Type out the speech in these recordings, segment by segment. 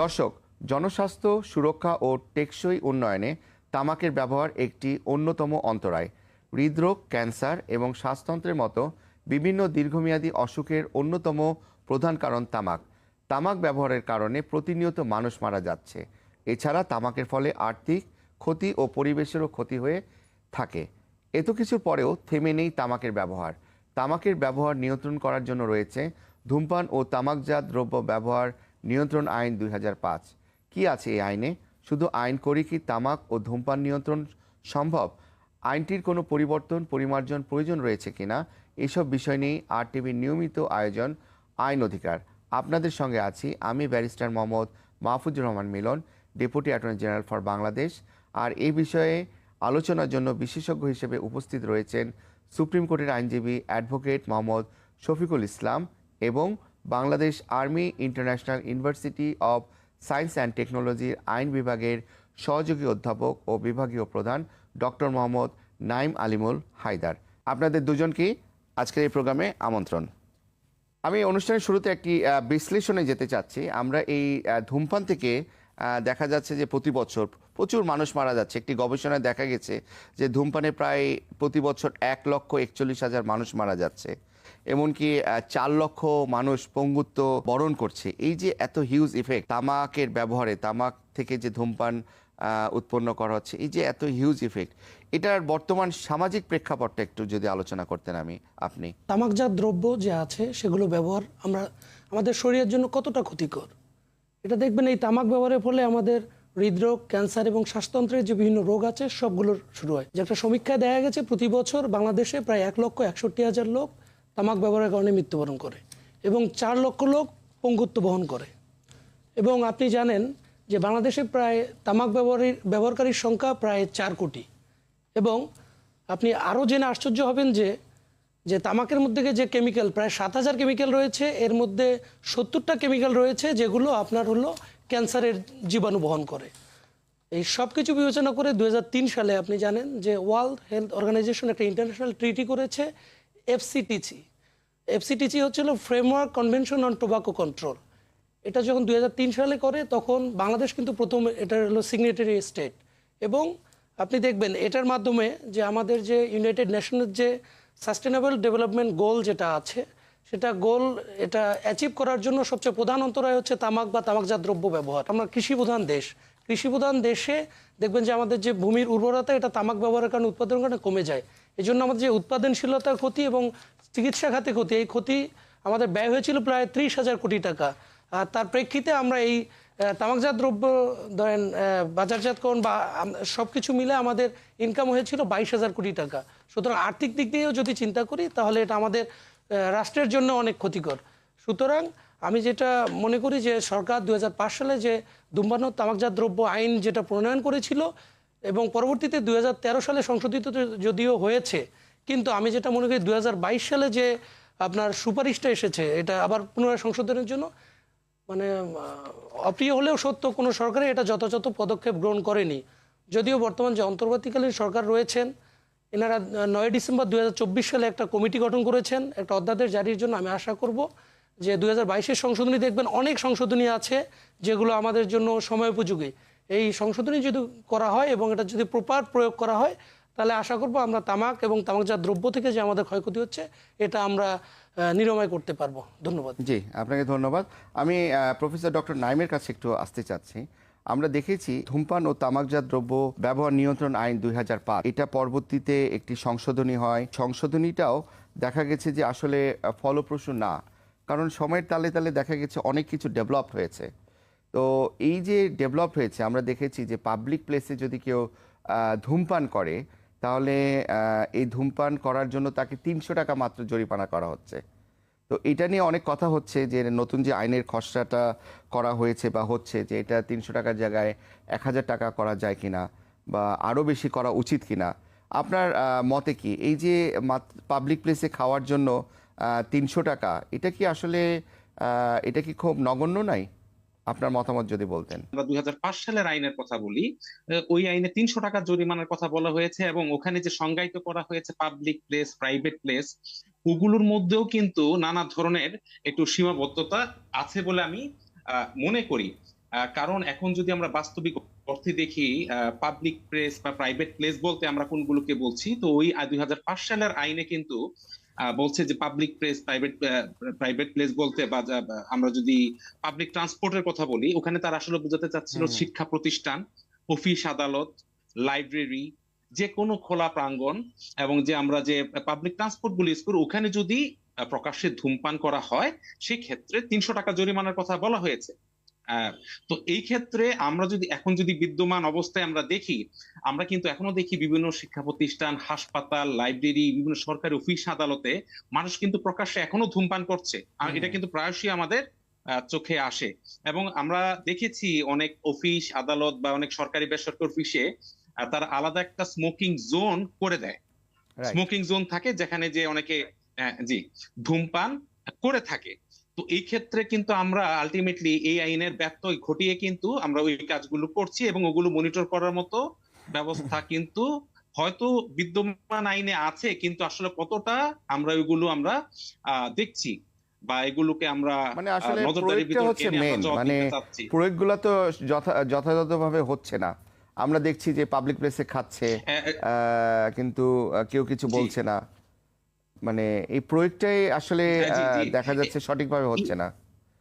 দর্শক, জনস্বাস্থ্য, সুরক্ষা ও টেকসই উন্নয়নে তামাকের ব্যবহার একটি অন্যতম অন্তরায়। হৃদরোগ, ক্যান্সার এবং শ্বাসতন্ত্রের মতো বিভিন্ন দীর্ঘমেয়াদী অসুখের অন্যতম প্রধান কারণ তামাক। তামাক ব্যবহারের কারণে প্রতিনিয়ত মানুষ মারা যাচ্ছে। এছাড়া তামাকের ফলে আর্থিক ক্ষতি ও পরিবেশেরও ক্ষতি হয়ে থাকে। এত কিছুর পরেও থেমে নেই তামাকের ব্যবহার। তামাকের ব্যবহার নিয়ন্ত্রণ করার জন্য রয়েছে ধূমপান ও তামাকজাত দ্রব্য ব্যবহার নিয়ন্ত্রণ আইন দুই হাজার পাঁচ। কি আছে এই আইনে? শুধু আইন করে কি তামাক ও ধূমপান নিয়ন্ত্রণ সম্ভব? আইনটির কোনো পরিবর্তন, পরিমার্জন প্রয়োজন রয়েছে কিনা? এসব বিষয় নিয়ে আর টিভির নিয়মিত আয়োজন, আইন অধিকার। আপনাদের সঙ্গে আছি আমি barrister Mohammad Mahfuzur Rahman Milon, deputy attorney general for Bangladesh. আর এই বিষয়ে আলোচনার জন্য বিশেষজ্ঞ হিসেবে উপস্থিত রয়েছেন সুপ্রিম কোর্টের আইনজীবী অ্যাডভোকেট মোহাম্মদ শফিকুল ইসলাম এবং Bangladesh army international university of science and টেকনোলজির আইন বিভাগের সহযোগী অধ্যাপক ও বিভাগীয় প্রধান ডক্টর মোহাম্মদ নাইম আলিমুল হায়দার। আপনাদের দুজনকেই আজকের এই প্রোগ্রামে আমন্ত্রণ। আমি অনুষ্ঠানের শুরুতে একটি বিশ্লেষণে যেতে চাচ্ছি। আমরা এই ধূমপান থেকে দেখা যাচ্ছে যে প্রতি বছর প্রচুর মানুষ মারা যাচ্ছে। একটি গবেষণায় দেখা গেছে যে ধূমপানে প্রায় প্রতি বছর এক লক্ষ একচল্লিশ হাজার মানুষ মারা যাচ্ছে। এমনকি চার লক্ষ মানুষ পঙ্গুত্ব বরণ করছে। এই যে এত হিউজ ইফেক্ট তামাকের ব্যবহারে, তামাক থেকে যে ধূমপান উৎপন্ন করা হচ্ছে, এই যে এত হিউজ ইফেক্ট এটার বর্তমান সামাজিক প্রেক্ষাপটটা একটু যদি আলোচনা করতেন আমি, আপনি। তামাকজাত দ্রব্য যে আছে, সেগুলো ব্যবহার আমরা, আমাদের শরীরের জন্য কতটা ক্ষতিকর? এটা দেখবেন এই তামাক ব্যবহারের ফলে আমাদের হৃদরোগ, ক্যান্সার এবং শ্বাসতন্ত্রের যে বিভিন্ন রোগ আছে, সবগুলোর শুরু হয়। যে একটা সমীক্ষায় দেখা গেছে, প্রতি বছর বাংলাদেশে প্রায় এক লক্ষ একষট্টি হাজার লোক তামাক ব্যবহারের কারণে মৃত্যুবরণ করে এবং চার লক্ষ লোক পঙ্গুত্ব বহন করে। এবং আপনি জানেন যে বাংলাদেশে প্রায় তামাক ব্যবহারী ব্যবহারকারীর সংখ্যা প্রায় চার কোটি। এবং আপনি আরও জেনে আশ্চর্য হবেন যে যে তামাকের মধ্যে যে কেমিক্যাল, প্রায় সাত হাজার কেমিক্যাল রয়েছে, এর মধ্যে সত্তরটা কেমিক্যাল রয়েছে যেগুলো আপনার হলো ক্যান্সারের জীবাণু বহন করে। এই সব কিছু বিবেচনা করে দু হাজার তিন সালে আপনি জানেন যে ওয়ার্ল্ড হেলথ অর্গানাইজেশন একটা ইন্টারন্যাশনাল ট্রিটি করেছে। এফসিটিসি এফসিটিসি হচ্ছিল framework convention on tobacco control এটা যখন দুই হাজার তিন সালে করে, তখন বাংলাদেশ কিন্তু প্রথম এটা হলো সিগনেটারি স্টেট এবং আপনি দেখবেন, এটার মাধ্যমে যে আমাদের যে ইউনাইটেড নেশনের যে সাস্টেনেবল ডেভেলপমেন্ট গোল যেটা আছে, সেটা গোল এটা অ্যাচিভ করার জন্য সবচেয়ে প্রধান অন্তরায় হচ্ছে তামাক বা তামাকজাত দ্রব্য ব্যবহার। আমরা কৃষি প্রধান দেশ। কৃষি প্রধান দেশে দেখবেন যে আমাদের যে ভূমির উর্বরতা, এটা তামাক ব্যবহারের কারণে উৎপাদনের কারণে কমে যায়। এই জন্য আমাদের যে উৎপাদনশীলতার ক্ষতি এবং চিকিৎসা খাতে ক্ষতি, এই ক্ষতি আমাদের ব্যয় হয়েছিল প্রায় ত্রিশ হাজার কোটি টাকা। আর তার প্রেক্ষিতে আমরা এই তামাকজাত দ্রব্য, ধরেন বাজারজাতকরণ বা সব কিছু মিলে আমাদের ইনকাম হয়েছিল বাইশ হাজার কোটি টাকা। সুতরাং আর্থিক দিক দিয়েও যদি চিন্তা করি, তাহলে এটা আমাদের রাষ্ট্রের জন্য অনেক ক্ষতিকর। সুতরাং আমি যেটা মনে করি যে সরকার দু হাজার পাঁচ সালে যে ধূমপান তামাকজাত দ্রব্য আইন যেটা প্রণয়ন করেছিল এবং পরবর্তীতে দু হাজার তেরো সালে সংশোধিত যদিও হয়েছে, কিন্তু আমি যেটা মনে করি দু হাজার বাইশ সালে যে আপনার সুপারিশটা এসেছে, এটা আবার পুনরায় সংশোধনের জন্য মানে অপ্রিয় হলেও সত্য, কোনো সরকারে এটা যথাযথ পদক্ষেপ গ্রহণ করেনি। যদিও বর্তমান যে অন্তর্বর্তীকালীন সরকার রয়েছেন, এনারা নয় ডিসেম্বর দু হাজার চব্বিশ সালে একটা কমিটি গঠন করেছেন, একটা অধ্যাদেশ জারির জন্য আমি আশা করব যে দু হাজার সংশোধনী দেখবেন অনেক সংশোধনী আছে যেগুলো আমাদের জন্য সময় উপযোগী এই সংশোধনী যদি করা হয় এবং এটা যদি প্রপার প্রয়োগ করা হয়, তাহলে আশা করব আমরা তামাক এবং তামাকজাত দ্রব্য থেকে যে আমাদের ক্ষয়ক্ষতি হচ্ছে, এটা আমরা নিরাময় করতে পারব। ধন্যবাদ। জি, আপনাকে ধন্যবাদ। আমি প্রফেসর ডক্টর নাইমের কাছে একটু আসতে চাচ্ছি। আমরা দেখেছি ধূমপান ও তামাকজাত দ্রব্য ব্যবহার নিয়ন্ত্রণ আইন দুই হাজার পাঁচ। এটা পরবর্তীতে একটি সংশোধনী হয়। সংশোধনীটাও দেখা গেছে যে আসলে ফলপ্রসূ না। কারণ সময়ের তালে তালে দেখা গেছে অনেক কিছু ডেভেলপ হয়েছে। তো এই যে ডেভেলপ হয়েছে, আমরা দেখেছি যে পাবলিক প্লেসে যদি কেউ ধূমপান করে, তাহলে এই ধূমপান করার জন্য তাকে তিনশো টাকা মাত্র জরিমানা করা হচ্ছে। তো এটা নিয়ে অনেক কথা হচ্ছে যে নতুন যে আইনের খসড়াটা করা হয়েছে বা হচ্ছে যে এটা তিনশো টাকার জায়গায় এক হাজার টাকা করা যায় কিনা বা আরও বেশি করা উচিত কিনা। আপনার মতে কি? এই যে পাবলিক প্লেসে খাওয়ার জন্য তিনশো টাকা, এটা কি আসলে এটা কি খুব নগণ্য নাই? আপনার মতামত যদি বলতেন। দুই সালের আইনের কথা বলি ওই আইনে তিনশো টাকা জরিমানার কথা বলা হয়েছে এবং ওখানে যে সংজ্ঞায়িত করা হয়েছে পাবলিক প্লেস প্রাইভেট প্লেস ওগুলোর মধ্যেও কিন্তু নানা ধরনের একটু সীমাবদ্ধতা আছে বলে আমি মনে করি। কারণ এখন যদি আমরা বাস্তবিক অর্থে দেখি পাবলিক প্লেস বা প্রাইভেট প্লেস বলতে আমরা কোনগুলোকে বলছি, তো ওই দুই হাজার পাঁচ সালের আইনে কিন্তু বলছে যে public place private private place বলতে বা আমরা যদি পাবলিক ট্রান্সপোর্টের কথা বলি ওখানে তারা আসলে বোঝাতে চাচ্ছিল শিক্ষা প্রতিষ্ঠান অফিস আদালত লাইব্রেরি যে কোনো খোলা প্রাঙ্গণ এবং যে আমরা যে পাবলিক ট্রান্সপোর্টগুলো ইউজ করি ওখানে যদি প্রকাশ্যে ধূমপান করা হয় সেক্ষেত্রে তিনশো টাকা জরিমানার কথা বলা হয়েছে। তো এই ক্ষেত্রে আমরা যদি এখন যদি বিদ্যমান অবস্থায় আমরা দেখি আমরা কিন্তু এখনও দেখি বিভিন্ন শিক্ষা প্রতিষ্ঠান হাসপাতাল লাইব্রেরি বিভিন্ন সরকারি অফিস আদালতে মানুষ কিন্তু প্রকাশ্যে এখনও ধূমপান করছে। আর এটা কিন্তু প্রায়শই আমাদের চোখে আসে। এবং আমরা দেখেছি অনেক অফিস আদালত বা অনেক সরকারি বেসরকারি অফিসে তারা আলাদা একটা স্মোকিং জোন করে দেয়। স্মোকিং জোন থাকে যেখানে যে অনেকে আহ, জি ধূমপান করে থাকে। তো এই ক্ষেত্রে কিন্তু আমরা আলটিমেটলি এই আইনের ব্যত্যয় ঘটিয়ে কিন্তু আমরা ওই কাজগুলো করছি এবং ওগুলো মনিটর করার মতো ব্যবস্থা কিন্তু হয়তো বিদ্যমান আইনে আছে কিন্তু আসলে কতটা আমরা ওইগুলো আমরা আহ, দেখছি বা এগুলোকে আমরা মানে আসলে প্রয়োগটা হচ্ছে মেন মানে প্রয়োগগুলো তো যথা- যথাযথভাবে হচ্ছে না। আমরা দেখছি যে পাবলিক প্লেসে খাচ্ছে আহ, কিন্তু কেউ কিছু বলছে না। মানে এই প্রয়োগটাই আসলে দেখা যাচ্ছে সঠিকভাবে হচ্ছে না।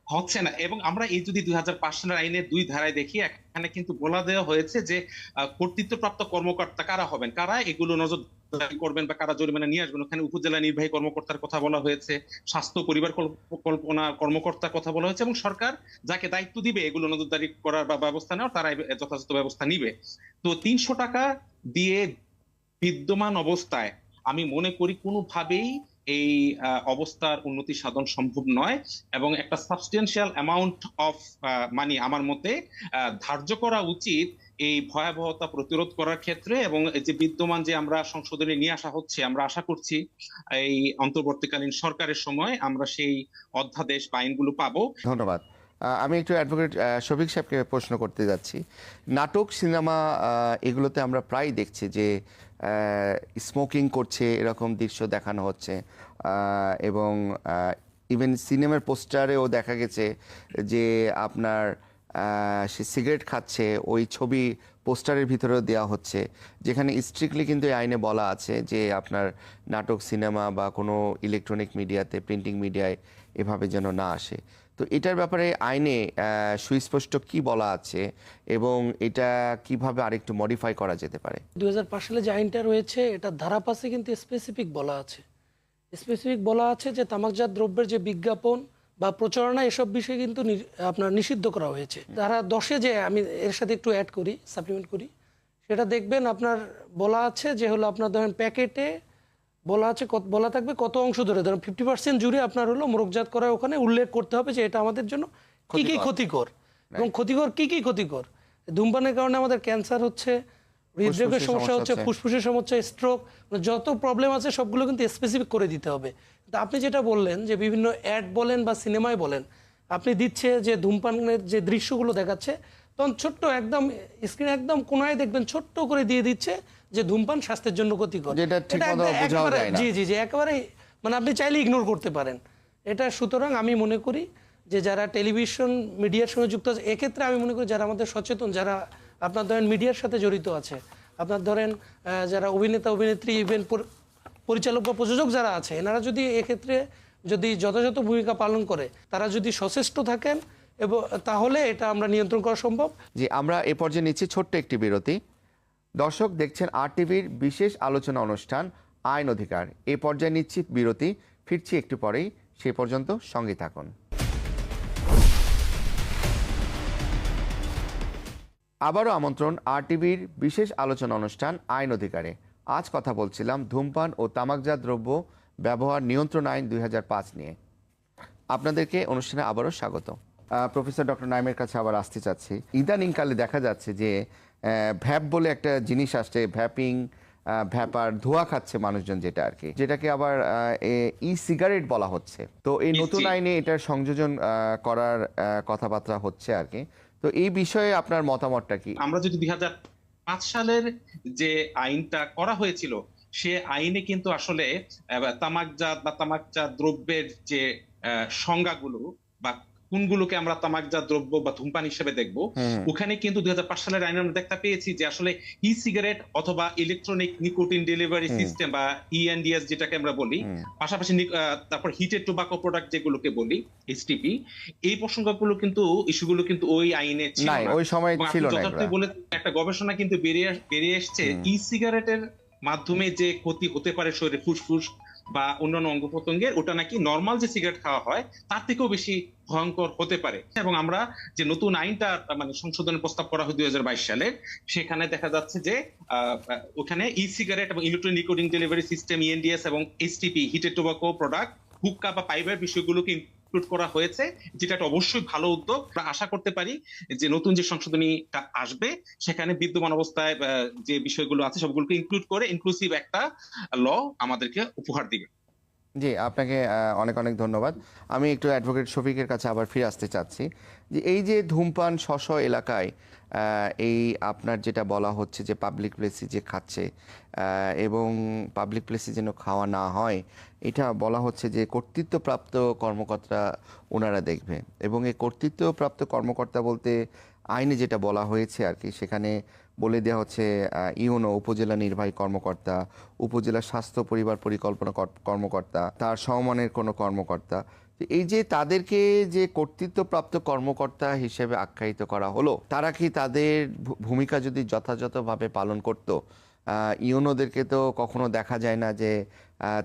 হচ্ছে না। এবং আমরা এই যদি দুই হাজার পাঁচ সালের আইনের দুই ধারায় দেখি এখানে কিন্তু বলা দেওয়া হয়েছে যে কর্তৃত্বপ্রাপ্ত কর্মকর্তা কারা হবেন? কারা এগুলো নজরদারি করবেন বা কারা জরিমানা নিয়ে আসবেন? ওখানে উপজেলা নির্বাহী কর্মকর্তার কথা বলা হয়েছে স্বাস্থ্য পরিবার কল্পনা কর্মকর্তার কথা বলা হয়েছে এবং সরকার যাকে দায়িত্ব দিবে এগুলো নজরদারি করার বা ব্যবস্থা নেওয়ার তারা যথাযথ ব্যবস্থা নিবে। তো তিনশো টাকা দিয়ে বিদ্যমান অবস্থায় আমি মনে করি কোনোভাবেই এই অবস্থার উন্নতি সাধন সম্ভব নয় এবং একটা সাবস্টেন্সিয়াল অ্যামাউন্ট অফ মানি আমার মতে ধার্য করা উচিত এই ভয়াবহতা প্রতিরোধ করার ক্ষেত্রে এবং যে বিদ্যমান যে আমরা সংশোধনে নিয়ে আসা হচ্ছে, আমরা আশা করছি এই অন্তর্বর্তীকালীন সরকারের সময় আমরা সেই অধ্যাদেশ বা আইনগুলো পাবো। ধন্যবাদ। আমি একটু অ্যাডভোকেট শফিক সাহেবকে প্রশ্ন করতে যাচ্ছি। নাটক, সিনেমা এগুলোতে আমরা প্রায় দেখছি যে স্মোকিং করছে, এরকম দৃশ্য দেখানো হচ্ছে। এবং ইভেন সিনেমার পোস্টারেও দেখা গেছে যে আপনার সে সিগারেট খাচ্ছে, ওই ছবি পোস্টারের ভিতরেও দেওয়া হচ্ছে। যেখানে স্ট্রিক্টলি কিন্তু এই আইনে বলা আছে যে আপনার নাটক সিনেমা বা কোনো ইলেকট্রনিক মিডিয়াতে প্রিন্টিং মিডিয়ায় এভাবে যেন না আসে। তো এটার ব্যাপারে আইনে সুস্পষ্ট কি বলা আছে এবং এটা কীভাবে আরেকটু মডিফাই করা যেতে পারে? দুই সালে যে আইনটা রয়েছে এটা ধারাপাশে কিন্তু স্পেসিফিক বলা আছে। স্পেসিফিক বলা আছে যে তামাকজাত দ্রব্যের যে বিজ্ঞাপন বা প্রচারণা এসব বিষয়ে কিন্তু আপনার নিষিদ্ধ করা হয়েছে। ধারা দশে যে আমি এর সাথে একটু অ্যাড করি সাপ্লিমেন্ট করি সেটা দেখবেন আপনার বলা আছে যে হলো আপনার ধরেন প্যাকেটে বলা আছে কত বলা থাকবে কত অংশ ধরে। ধরেন ফিফটি পার্সেন্ট জুড়ে আপনার হলো মোরকজাত করা ওখানে। উল্লেখ করতে হবে যে এটা আমাদের জন্য কি কি ক্ষতিকর। এবং ক্ষতিকর কি কি ক্ষতিকর? ধূমপানের কারণে আমাদের ক্যান্সার হচ্ছে হৃদরোগের সমস্যা হচ্ছে। ফুসফুসের সমস্যা স্ট্রোক যত প্রবলেম আছে সবগুলো কিন্তু স্পেসিফিক করে দিতে হবে। তো আপনি যেটা বললেন যে বিভিন্ন অ্যাড বলেন বা সিনেমায় বলেন আপনি দিচ্ছে যে ধূমপানের যে দৃশ্যগুলো দেখাচ্ছে তখন ছোট্ট একদম স্ক্রিন একদম কোনায় দেখবেন ছোট্ট করে দিয়ে দিচ্ছে যে ধূমপান স্বাস্থ্যের জন্য ক্ষতিকর। জি জি জি একেবারে মানে আপনি চাইলে ইগনোর করতে পারেন। এটা সুতরাং আমি মনে করি যে যারা টেলিভিশন মিডিয়ার সঙ্গে যুক্ত আছে এক্ষেত্রে আমি মনে করি যারা আমাদের সচেতন যারা আপনার ধরেন মিডিয়ার সাথে জড়িত আছে আপনার ধরেন যারা অভিনেতা অভিনেত্রী ইভেন পরিচালক বা প্রযোজক যারা আছে এনারা যদি এক্ষেত্রে যদি যথাযথ ভূমিকা পালন করে তারা যদি সচেষ্ট থাকেন এবং তাহলে এটা আমরা নিয়ন্ত্রণ করা সম্ভব। যে আমরা এ পর্যায়ে নিচ্ছি ছোট্ট একটি বিরতি। দর্শক দেখছেন আর টিভির বিশেষ আলোচনা অনুষ্ঠান, আইন অধিকার। এ পর্যায়ে নিচ্ছি বিরতি, ফিরছি একটু পরেই। সে পর্যন্ত সঙ্গে থাকুন। আবারও আমন্ত্রণ আর টিভির বিশেষ আলোচনা অনুষ্ঠান, আইন অধিকারে। আজ কথা বলছিলাম ধূমপান ও তামাকজাত দ্রব্য ব্যবহার নিয়ন্ত্রণ আইন দুই হাজার পাঁচ নিয়ে। আপনাদেরকে অনুষ্ঠানে আবারও স্বাগত। প্রফেসর ডক্টর নাইমের কাছে আবার আসতে চাচ্ছি। ইদানিংকালে দেখা যাচ্ছে যে ভ্যাপ বলে একটা জিনিস আসছে ভ্যাপিং ভ্যাপার ধোয়া খাচ্ছে মানুষজন যেটা আর কি যেটাকে আবার ই সিগারেট বলা হচ্ছে। তো এই নতুন আইনে এটার সংযোজন করার কথাবার্তা হচ্ছে আর কি। তো এই বিষয়ে আপনার মতামতটা কি? আমরা যদি দুই হাজার পাঁচ সালের যে আইনটা করা হয়েছিল সে আইনে কিন্তু আসলে তামাকজাত বা তামাকজাত দ্রব্যের যে আহ, সংজ্ঞাগুলো বা কোনগুলোকে আমরা তামাকজাত দ্রব্য বা ধূমপান হিসেবে দেখব? ওখানে কিন্তু দুই সালের আইনে আমরা দেখতে পেয়েছি যে আসলে ই সিগারেট অথবা ইলেকট্রনিক নিকোটিন ডেলিভারি সিস্টেম বা E ইএনডিএস যেটাকে আমরা বলি পাশাপাশি তারপর হিটেড টোবাকো প্রোডাক্ট যেগুলোকে বলি এইচটিপি এই প্রসঙ্গগুলো কিন্তু ইস্যুগুলো কিন্তু ওই আইনে ছিল না। ওই সময় ছিল না যথার্থই বলে একটা গবেষণা কিন্তু বেরিয়ে বেরিয়ে এসছে। ই সিগারেটের মাধ্যমে যে ক্ষতি হতে পারে শরীরে ফুসফুস বা অন্যান্য অঙ্গ প্রত্যঙ্গের ওটা নাকি নর্মাল যে সিগারেট খাওয়া হয়, তার থেকেও বেশি ভয়ঙ্কর হতে পারে। এবং আমরা যে নতুন আইনটা মানে সংশোধনের প্রস্তাব করা হয় দুই হাজার বাইশ সালে সেখানে দেখা যাচ্ছে যে ওখানে ই সিগারেট এবং electronic recording delivery system ENDS এবং HTP heated tobacco product hookah বা পাইবার বিষয়গুলোকে ইনক্লুড করা হয়েছে, যেটা একটা অবশ্যই ভালো উদ্যোগ। আশা করতে পারি যে নতুন যে সংশোধনীটা আসবে, সেখানে বিদ্যমান অবস্থায় যে বিষয়গুলো আছে, সবগুলোকে ইনক্লুড করে ইনক্লুসিভ একটা ল আমাদেরকে উপহার দিবে। জি, আপনাকে অনেক অনেক ধন্যবাদ। আমি একটু অ্যাডভোকেট শফিকের কাছে আবার ফিরে আসতে চাচ্ছি। যে এই যে ধূমপান শশ এলাকায় এই আপনার যেটা বলা হচ্ছে যে পাবলিক প্লেসে যে খাচ্ছে এবং পাবলিক প্লেসে যেন খাওয়া না হয়, এটা বলা হচ্ছে যে কর্তৃত্বপ্রাপ্ত কর্মকর্তা ওনারা দেখবে। এবং এই কর্তৃত্বপ্রাপ্ত কর্মকর্তা বলতে আইনে যেটা বলা হয়েছে আর কি, সেখানে বলে দেওয়া হচ্ছে ইউনো উপজেলা নির্বাহী কর্মকর্তা, উপজেলা স্বাস্থ্য পরিবার পরিকল্পনা কর- কর্মকর্তা, তার সমমানের কোনো কর্মকর্তা এই যে তাদেরকে যে কর্তৃত্বপ্রাপ্ত কর্মকর্তা হিসেবে আখ্যায়িত করা হলো, তারা কি তাদের ভূমিকা যদি যথাযথভাবে পালন করতো ইউনোদেরকে তো কখনো দেখা যায় না যে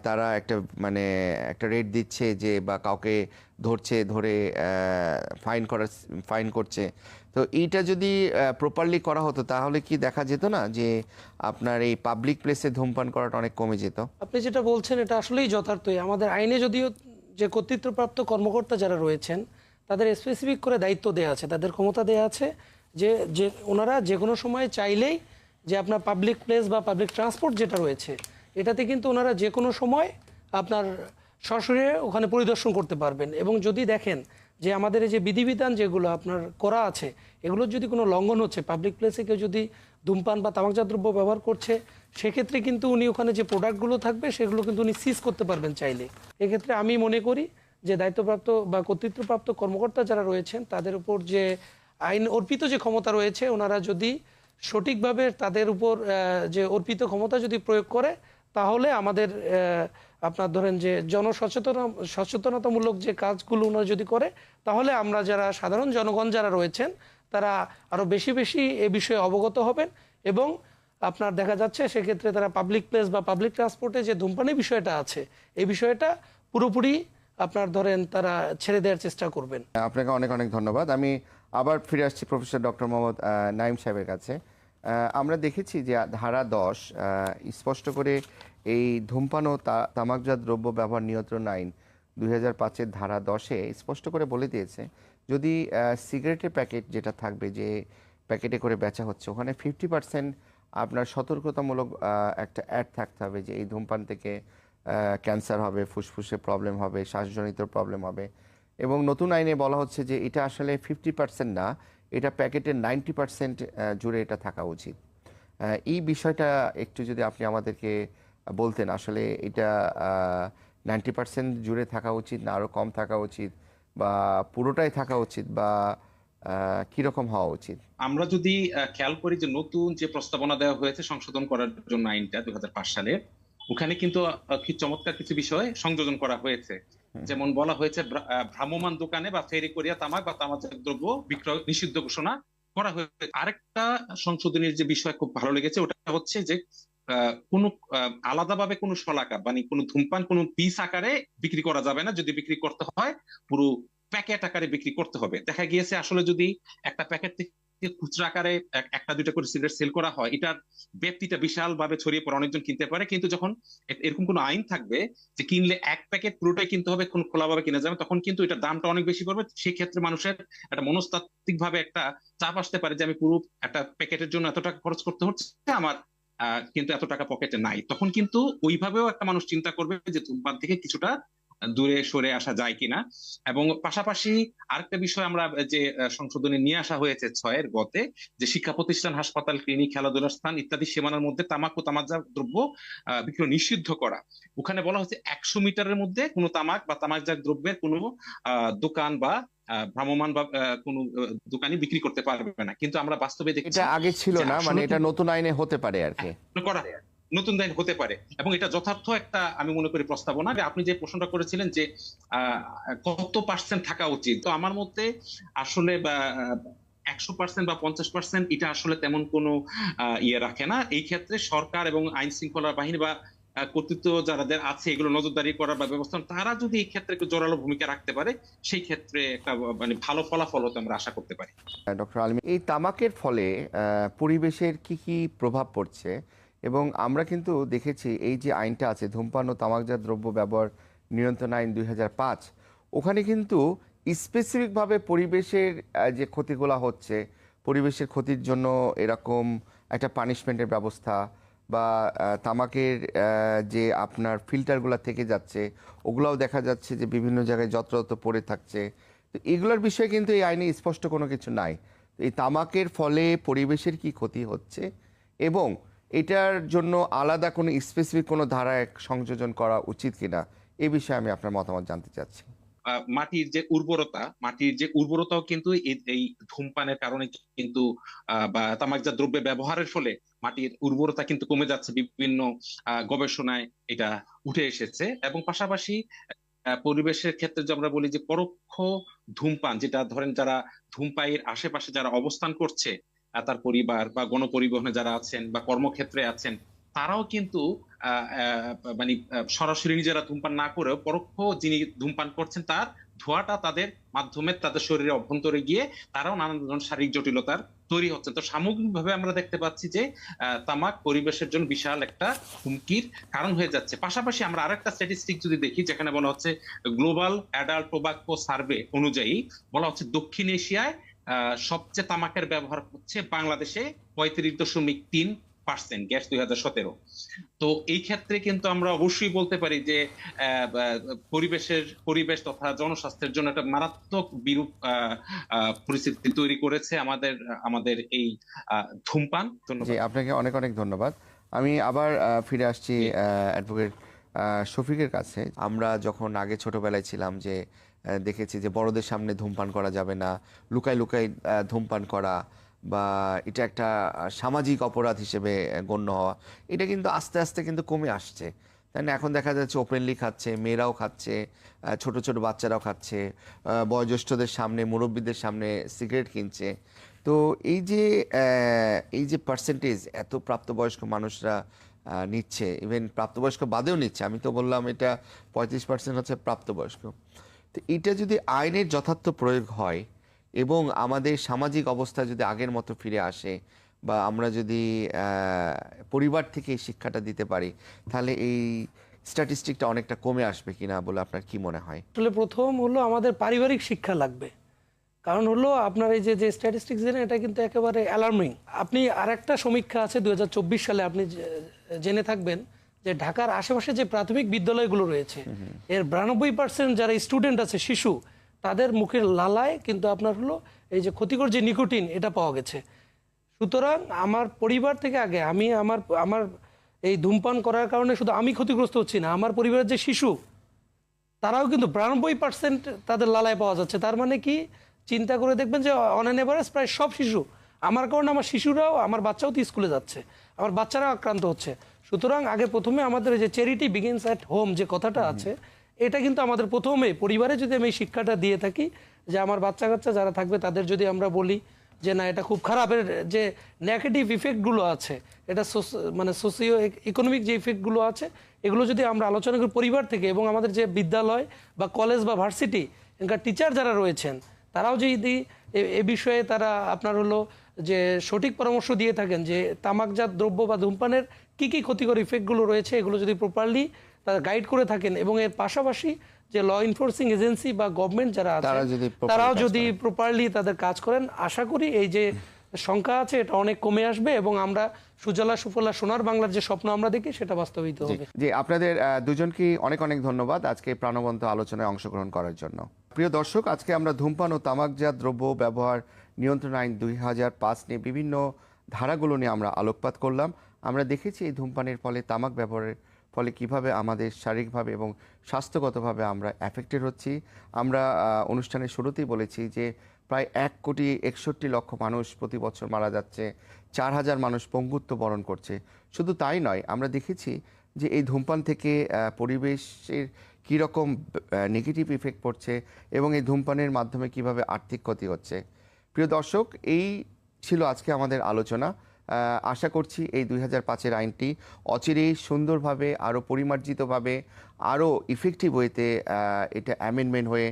তারা একটা মানে একটা রেট দিচ্ছে যে, বা কাউকে ধরছে, ধরে ফাইন করার ফাইন করছে। তো এইটা যদি প্রপারলি করা হতো, তাহলে কি দেখা যেত না যে, আপনার এই পাবলিক প্লেসে ধূমপান করাটা অনেক কমে যেত? আপনি যেটা বলছেন, এটা আসলেই যথার্থই। আমাদের আইনে যদিও যে কর্তৃত্বপ্রাপ্ত কর্মকর্তা যারা রয়েছেন, তাদের স্পেসিফিক করে দায়িত্ব দেওয়া আছে, তাদের ক্ষমতা দেওয়া আছে যে যে ওনারা যে কোনো সময় চাইলেই যে আপনার পাবলিক প্লেস বা পাবলিক ট্রান্সপোর্ট যেটা রয়েছে, এটাতে কিন্তু ওনারা যে কোনো সময় আপনার সরাসরি ওখানে পরিদর্শন করতে পারবেন। এবং যদি দেখেন যে আমাদের এই যে বিধিবিধান যেগুলো আপনার করা আছে, এগুলোর যদি কোনো লঙ্ঘন হচ্ছে পাবলিক প্লেসে কেউ যদি ধূমপান বা তামাকজাত দ্রব্য ব্যবহার করছে, সেক্ষেত্রে কিন্তু উনি ওখানে যে প্রোডাক্টগুলো থাকবে, সেগুলো কিন্তু উনি সিজ করতে পারবেন চাইলে। এক্ষেত্রে আমি মনে করি যে দায়িত্বপ্রাপ্ত বা কর্তৃত্বপ্রাপ্ত কর্মকর্তা যারা রয়েছেন, তাদের উপর যে আইন অর্পিত যে ক্ষমতা রয়েছে, ওনারা যদি সঠিকভাবে তাদের উপর যে অর্পিত ক্ষমতা যদি প্রয়োগ করে, তাহলে আমাদের আপনার ধরেন যে জনসচেতন, সচেতনতামূলক যে কাজগুলো ওনারা যদি করে, তাহলে আমরা যারা সাধারণ জনগণ যারা রয়েছেন তারা আরও বেশি বেশি এ বিষয়ে অবগত হবেন এবং আপনার দেখা যাচ্ছে সেক্ষেত্রে তারা পাবলিক প্লেস বা পাবলিক ট্রান্সপোর্টে যে ধূমপানের বিষয়টা আছে, এই বিষয়টা পুরোপুরি আপনার ধরেন তারা ছেড়ে দেওয়ার চেষ্টা করবেন। আপনাকে অনেক অনেক ধন্যবাদ। আমি আবার ফিরে আসছি প্রফেসর ডক্টর মোহাম্মদ নাইম সাহেবের কাছে। আমরা দেখেছি যে ধারা দশ স্পষ্ট করে এই ধূমপান ও তামাকজাত দ্রব্য ব্যবহার নিয়ন্ত্রণ আইন দুই হাজার পাঁচের ধারা দশে স্পষ্ট করে বলে দিয়েছে যদি সিগারেটের প্যাকেট যেটা থাকবে যে প্যাকেটে করে বেচা হচ্ছে, ওখানে ফিফটি পার্সেন্ট আপনার সতর্কতামূলক একটা অ্যাড থাকতে হবে যে এই ধূমপান থেকে ক্যান্সার হবে ফুসফুসে প্রবলেম হবে, শ্বাসজনিত প্রবলেম হবে। এবং নতুন আইনে বলা হচ্ছে যে এটা আসলে ফিফটি পার্সেন্ট না, এটা প্যাকেটের নাইনটি পার্সেন্ট জুড়ে এটা থাকা উচিত। এই বিষয়টা একটু যদি আপনি আমাদেরকে বলতেন, আসলে এটা নাইনটি পার্সেন্ট জুড়ে থাকা উচিত না আরও কম থাকা উচিত বা পুরোটাই থাকা উচিত বা কীরকম হওয়া উচিত? আমরা যদি খেয়াল করি যে নতুন যে প্রস্তাবনা দেওয়া হয়েছে সংশোধন করার জন্য আইনটা দুই সালে ওখানে কিন্তু চমৎকার কিছু বিষয় সংযোজন করা হয়েছে। যেমন বলা হয়েছে ভ্রাম্যমান দোকানে বা ফেরি করিয়া তামাক বা তামাক দ্রব্য বিক্রয় নিষিদ্ধ ঘোষণা করা হয়েছে। আরেকটা সংশোধনের যে বিষয় খুব ভালো লেগেছে ওটা হচ্ছে যে কোনো আলাদাভাবে কোনো শলাকা মানে কোনো ধূমপান, কোনো পিস আকারে বিক্রি করা যাবে না। যদি বিক্রি করতে হয়, পুরো প্যাকেট আকারে বিক্রি করতে হবে। দেখা গিয়েছে আসলে যদি একটা প্যাকেট খুচরা আকারে একটা, দুইটা করে সিগারেট সেল করা হয়, এটার ব্যক্তিটা বিশাল ভাবে ছড়িয়ে পড়ে, অনেকজন কিনতে পারে। কিন্তু যখন এরকম কোনো আইন থাকবে যে কিনলে এক প্যাকেট পুরোটাই কিনতে হবে, কোন খোলাভাবে কিনা যাবে তখন কিন্তু এটার দামটা অনেক বেশি পড়বে। সেই ক্ষেত্রে মানুষের একটা মনস্তাত্ত্বিক ভাবে একটা চাপ আসতে পারে যে আমি পুরো একটা প্যাকেটের জন্য এত টাকা খরচ করতে হচ্ছে, আমার কিন্তু এত টাকা পকেটে নাই। তখন কিন্তু ওইভাবেও একটা মানুষ চিন্তা করবে যে ধূমপান থেকে কিছুটা দূরে সরে আসা যায় কিনা। এবং পাশাপাশি আরেকটা বিষয় আমরা যে সংশোধনে নিয়ে আসা হয়েছে ছয়ের গতে, যে শিক্ষা প্রতিষ্ঠান, হাসপাতাল, ক্লিনিক খেলাধুলার স্থান ইত্যাদি সীমানার মধ্যে তামাক ও তামাকজাত দ্রব্য বিক্রয় নিষিদ্ধ করা। ওখানে বলা হচ্ছে একশো মিটারের মধ্যে কোনো তামাক বা তামাকজাত দ্রব্যের কোনো দোকান বা আহ, ভ্রাম্যমাণ বা কোনো দোকানি বিক্রি করতে পারবে না। কিন্তু আমরা বাস্তবে দেখছি এটা আগে ছিল না মানে এটা নতুন আইনে হতে পারে আর কি। করা নতুন আইন হতে পারে। এবং এটা যথার্থ একটা আমি মনে করি প্রস্তাবনা। যে আপনি যে প্রশ্নটা করেছিলেন যে আহ, কত পার্সেন্ট থাকা উচিত তো আমার মতে আসলে একশো পার্সেন্ট বা পঞ্চাশ পার্সেন্ট এটা আসলে তেমন কোনো ইয়ে রাখে না। এই ক্ষেত্রে সরকার এবং আইন শৃঙ্খলা বাহিনী বা কর্তৃত্ব যারাদের আছে, এগুলো নজরদারি করার বা ব্যবস্থা তারা যদি এই ক্ষেত্রে জোরালো ভূমিকা রাখতে পারে, সেই ক্ষেত্রে একটা মানে ভালো ফলাফল হতে আমরা আশা করতে পারি। ডক্টর আলমী, এই তামাকের ফলে পরিবেশের কি কি প্রভাব পড়ছে? এবং আমরা কিন্তু দেখেছি এই যে আইনটা আছে, ধূমপান ও তামাকজাত দ্রব্য ব্যবহার নিয়ন্ত্রণ আইন দুই হাজার পাঁচ, ওখানে কিন্তু স্পেসিফিকভাবে পরিবেশের যে ক্ষতিগুলো হচ্ছে, পরিবেশের ক্ষতির জন্য এরকম একটা পানিশমেন্টের ব্যবস্থা বা তামাকের যে আপনার ফিল্টারগুলো থেকে যাচ্ছে, ওগুলাও দেখা যাচ্ছে যে বিভিন্ন জায়গায় যত্রতত্র পড়ে থাকছে। তো এগুলোর বিষয়ে কিন্তু এই আইনে স্পষ্ট কোনো কিছু নাই। এই তামাকের ফলে পরিবেশের কি ক্ষতি হচ্ছে? এবং এটার জন্য আলাদা কোনো স্পেসিফিক কোনো ধারায় সংযোজন করা উচিত কিনা? এ বিষয়ে আমি আপনার মতামত জানতে চাচ্ছি। মাটির যে উর্বরতা, মাটির যে উর্বরতাও কিন্তু এই ধূমপানের কারণে কিন্তু বা তামাকজাত দ্রব্য ব্যবহারের ফলে মাটির উর্বরতা কিন্তু কমে যাচ্ছে। বিভিন্ন গবেষণায় এটা উঠে এসেছে। এবং পাশাপাশি পরিবেশের ক্ষেত্রে যে আমরা বলি যে পরোক্ষ ধূমপান, যেটা ধরেন যারা ধূমপাইয়ের আশেপাশে যারা অবস্থান করছে তার পরিবার বা গণপরিবহনে যারা আছেন বা কর্মক্ষেত্রে আছেন তারাও কিন্তু মানে সরাসরি নিজেরা ধূমপান না করেও পরোক্ষ যিনি ধূমপান করছেন তার ধোঁয়াটা তাদের মাধ্যমে তাদের শরীরে অভ্যন্তরে গিয়ে তারাও নানান ধরনের শারীরিক জটিলতার তৈরি হচ্ছে তো সামগ্রিকভাবে আমরা দেখতে পাচ্ছি যে তামাক পরিবেশের জন্য বিশাল একটা হুমকির কারণ হয়ে যাচ্ছে। পাশাপাশি আমরা আরেকটা স্ট্যাটিস্টিক যদি দেখি, যেখানে বলা হচ্ছে গ্লোবাল অ্যাডাল্ট টোবাকো সার্ভে অনুযায়ী বলা হচ্ছে দক্ষিণ এশিয়ায় সবচেয়ে তামাকের ব্যবহার হচ্ছে বাংলাদেশে পঁয়ত্রিশ দশমিক তিন পার্সেন্ট গ্যাস দুই হাজার সতেরো। তো এই ক্ষেত্রে কিন্তু আমরা অবশ্যই বলতে পারি যে পরিবেশের পরিবেশ তথা জনস্বাস্থ্যের জন্য একটা মারাত্মক বিরূপ পরিস্থিতি তৈরি করেছে আমাদের আমাদের এই ধূমপান। আপনাকে অনেক অনেক ধন্যবাদ। আমি আবার ফিরে আসছি। অ্যাডভোকেট শফিকের কাছে। আমরা যখন আগে ছোটবেলায় ছিলাম যে দেখেছি যে বড়দের সামনে ধূমপান করা যাবে না লুকাই লুকাই আহ, ধূমপান করা বা এটা একটা সামাজিক অপরাধ হিসেবে গণ্য হওয়া, এটা কিন্তু আস্তে আস্তে কিন্তু কমে আসছে। তাই না? এখন দেখা যাচ্ছে ওপেনলি খাচ্ছে, মেয়েরাও খাচ্ছে ছোট ছোট বাচ্চারাও খাচ্ছে বয়োজ্যেষ্ঠদের সামনে, মুরব্বীদের সামনে সিগারেট কিনছে। তো এই যে এই যে পার্সেন্টেজ এত প্রাপ্তবয়স্ক মানুষরা নিচ্ছে ইভেন প্রাপ্তবয়স্ক বাদেও নিচ্ছে, আমি তো বললাম এটা পঁয়ত্রিশ পার্সেন্ট হচ্ছে প্রাপ্তবয়স্ক। তো এটা যদি আইনের যথার্থ প্রয়োগ হয় এবং আমাদের সামাজিক অবস্থা যদি আগের মতো ফিরে আসে বা আমরা যদি পরিবার থেকে এই শিক্ষাটা দিতে পারি তাহলে এই স্ট্যাটিস্টিকটা অনেকটা কমে আসবে কিনা বলে আপনার কি মনে হয়? আসলে প্রথম হলো আমাদের পারিবারিক শিক্ষা লাগবে। কারণ হলো আপনার এই যে যে স্ট্যাটিস্টিক্স জেনে এটা কিন্তু একেবারে অ্যালার্মিং আপনি আরেকটা সমীক্ষা আছে দু হাজার চব্বিশ সালে আপনি জেনে থাকবেন যে ঢাকার আশেপাশে যে প্রাথমিক বিদ্যালয়গুলো রয়েছে এর বিরানব্বই পার্সেন্ট যারা স্টুডেন্ট আছে শিশু তাদের মুখের লালায় কিন্তু আপনার হলো এই যে ক্ষতিকর যে নিকোটিন এটা পাওয়া গেছে। সুতরাং আমার পরিবার থেকে আগে আমি আমার আমার এই ধূমপান করার কারণে শুধু আমি ক্ষতিগ্রস্ত হচ্ছি না আমার পরিবারের যে শিশু তারাও কিন্তু বিরানব্বই পার্সেন্ট তাদের লালায় পাওয়া যাচ্ছে। তার মানে কি? চিন্তা করে দেখবেন যে অন অ্যান এভারেজ প্রায় সব শিশু আমার কারণে আমার শিশুরাও আমার বাচ্চাও তো স্কুলে যাচ্ছে আমার বাচ্চারাও আক্রান্ত হচ্ছে। সুতরাং আগে প্রথমে আমাদের এই যে চ্যারিটি বিগিনস অ্যাট হোম যে কথাটা আছে এটা কিন্তু আমাদের প্রথমে পরিবারে যদি আমি শিক্ষাটা দিয়ে থাকি যে আমার বাচ্চা কাচ্চা যারা থাকবে, তাদের যদি আমরা বলি যে, না, এটা খুব খারাপের যে নেগেটিভ ইফেক্টগুলো আছে, এটা মানে সোসিও ইকোনমিক যে ইফেক্টগুলো আছে, এগুলো যদি আমরা আলোচনা করি পরিবার থেকে এবং আমাদের যে বিদ্যালয় বা কলেজ বা ভার্সিটি এখানকার টিচার যারা রয়েছেন, তারাও যদি এ বিষয়ে তারা আপনার হলো যে সঠিক পরামর্শ দিয়ে থাকেন যে তামাকজাত দ্রব্য বা ধূমপানের কি কি ক্ষতিকর ইফেক্টগুলো রয়েছে, এগুলো যদি প্রপারলি তারা গাইড করে থাকেন এবং এর পাশাপাশি যে ল এনফোর্সিং এজেন্সি বা গভর্নমেন্ট যারা আছে তারাও যদি প্রপারলি তাদের কাজ করেন আশা করি এই যে সংখ্যা আছে এটা অনেক কমে আসবে এবং আমরা সুজলা সুফলা সোনার বাংলার যে স্বপ্ন আমরা দেখি সেটা বাস্তবিত হবে। জি আপনাদের দুজনকে অনেক অনেক ধন্যবাদ আজকে প্রাণবন্ত আলোচনায় অংশগ্রহণ করার জন্য। প্রিয় দর্শক আজকে আমরা ধূমপান ও তামাকজাত দ্রব্য ব্যবহার নিয়ন্ত্রণ আইন দুই হাজার পাঁচ নিয়ে বিভিন্ন ধারাগুলো নিয়ে আমরা আলোকপাত করলাম। আমরা দেখেছি এই ধূমপানের ফলে তামাক ব্যবহারের ফলে কীভাবে আমাদের শারীরিকভাবে এবং স্বাস্থ্যগতভাবে আমরা অ্যাফেক্টেড হচ্ছি। আমরা অনুষ্ঠানের শুরুতেই বলেছি যে প্রায় এক কোটি একষট্টি লক্ষ মানুষ প্রতি বছর মারা যাচ্ছে, চার হাজার মানুষ পঙ্গুত্ব বরণ করছে। শুধু তাই নয়, আমরা দেখেছি যে এই ধূমপান থেকে পরিবেশের কীরকম নেগেটিভ ইফেক্ট পড়ছে এবং এই ধূমপানের মাধ্যমে কীভাবে আর্থিক ক্ষতি হচ্ছে। প্রিয় দর্শক, এই ছিল আজকে আমাদের আলোচনা। আশা করছি এই দুই হাজার পাঁচের আইনটি অচিরেই সুন্দরভাবে আরও পরিমার্জিতভাবে, আরও ইফেক্টিভ ওয়েতে এটা অ্যামেন্ডমেন্ট হয়ে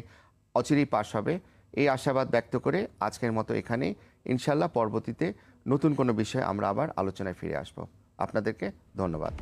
অচিরেই পাশ হবে। এই আশাবাদ ব্যক্ত করে আজকের মতো এখানে ইনশাল্লাহ পরবর্তীতে নতুন কোনো বিষয়ে আমরা আবার আলোচনায় ফিরে আসব। আপনাদেরকে ধন্যবাদ।